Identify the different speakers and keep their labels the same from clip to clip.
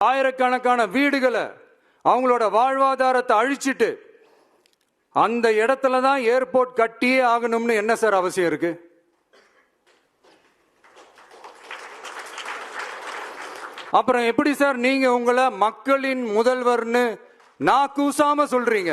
Speaker 1: ஆயிரக்கணக்கான வீடுகளை அவங்களோட வாழ்வாதாரத்தை அழிச்சிட்டு அந்த இடத்துல தான் ஏர்போர்ட் கட்டியே ஆகணும்னு என்ன சார் அவசியம் இருக்கு? அப்புறம் எப்படி சார் நீங்க உங்களை மக்களின் முதல்வர்னு நான் கூசாம சொல்றீங்க?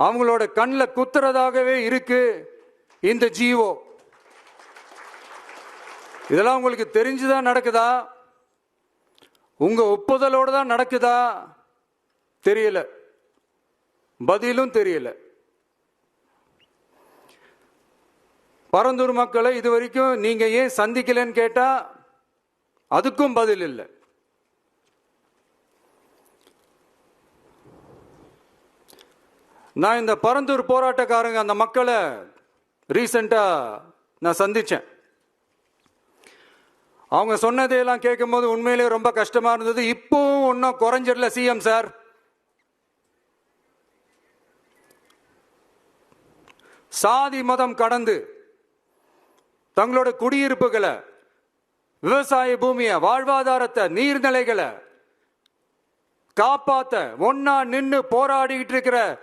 Speaker 1: அவங்களோட கண்ணில் குத்துறதாகவே இருக்கு இந்த ஜீவோ. இதெல்லாம் உங்களுக்கு தெரிஞ்சுதான் நடக்குதா? உங்க ஒப்புதலோடு தான் நடக்குதா? தெரியல. பதிலும் தெரியல. பரந்தூர் மக்களை இது வரைக்கும் நீங்க ஏன் சந்திக்கலன்னு கேட்டா அதுக்கும் பதில் இல்லை. நான் இந்த பரந்தூர் போராட்டக்காரங்க அந்த மக்களை ரீசண்டாக நான் சந்தித்தேன் அவங்க சொன்னதையெல்லாம் கேட்கும்போது உண்மையிலேயே ரொம்ப கஷ்டமாக இருந்தது. இப்போவும் ஒன்றும் குறைஞ்சிடல சிஎம் சார். சாதி மதம் கடந்து தங்களோட குடியிருப்புகளை விவசாய பூமியை வாழ்வாதாரத்தை நீர்நிலைகளை காப்பாத்த ஒன்னா நின்று போராடிக்கிட்டு இருக்கிற